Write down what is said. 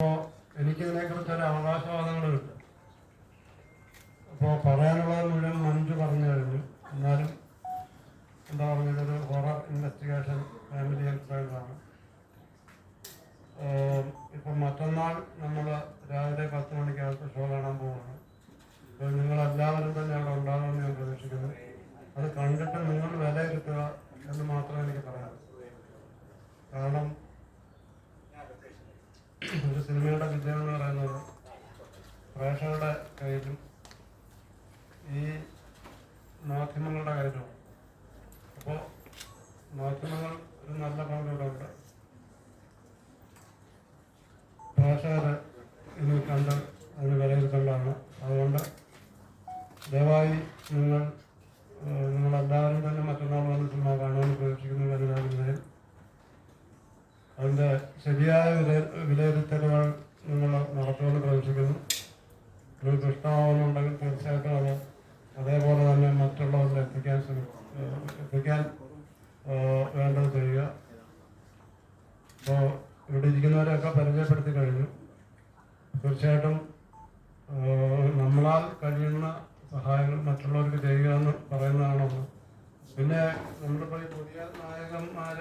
അപ്പോൾ എനിക്കിതിനെക്കുറിച്ച് ഒരു അവകാശവാദങ്ങളുണ്ട് അപ്പോൾ പറയാനുള്ളത് മുഴുവൻ മഞ്ജു പറഞ്ഞു കഴിഞ്ഞു. എന്നാലും എന്താ പറഞ്ഞത്? ഒരു ഹൊറർ ഇൻവെസ്റ്റിഗേഷൻ ഫാമിലി എൻക്വയറിയാണ് ഇപ്പം മറ്റന്നാൾ നമ്മൾ രാവിലെ പത്ത് മണിക്കകത്ത് ഷോ കാണാൻ പോവുകയാണ് അപ്പോൾ നിങ്ങളെല്ലാവരും തന്നെ അവിടെ ഉണ്ടാകുമെന്ന് ഞാൻ പ്രതീക്ഷിക്കുന്നു. അത് കണ്ടിട്ട് നിങ്ങൾ വിലയിരുത്തുക എന്ന് മാത്രമേ എനിക്ക് പറയാം കാരണം ഒരു സിനിമയുടെ വിജയം എന്ന് പറയുന്നത് പ്രേക്ഷകരുടെ കയ്യിലും ഈ മാധ്യമങ്ങളുടെ കയ്യിലുമാണ്. അപ്പോൾ മാധ്യമങ്ങൾ ഒരു നല്ല പങ്കിടുന്നുണ്ട് പ്രേക്ഷകരെ ഇത് കണ്ട് അതിന് വിലയിരുത്തേണ്ടതാണ്. അതുകൊണ്ട് ദയവായി നിങ്ങൾ നിങ്ങളെല്ലാവരും തന്നെ മറ്റന്നാൾ വന്ന് അതിന്റെ ശരിയായ വില വിലയിരുത്തലുകൾ നിങ്ങൾ നടത്തുമെന്ന് പ്രതീക്ഷിക്കുന്നു നിങ്ങൾക്ക് ഇഷ്ടമാവുന്നുണ്ടെങ്കിൽ തീർച്ചയായിട്ടും അത് അതേപോലെ തന്നെ മറ്റുള്ളവരിൽ എത്തിക്കാൻ ശ്രമിക്കും എത്തിക്കാൻ വേണ്ടത് ചെയ്യുക. അപ്പോൾ ഇവിടെ ഇരിക്കുന്നവരെയൊക്കെ പരിചയപ്പെടുത്തി കഴിഞ്ഞു. തീർച്ചയായിട്ടും നമ്മളാൽ കഴിയുന്ന സഹായങ്ങൾ മറ്റുള്ളവർക്ക് ചെയ്യുക എന്ന് പറയുന്നതാണ് പിന്നെ നമ്മളിപ്പോൾ ഈ പുതിയ നായകന്മാരെ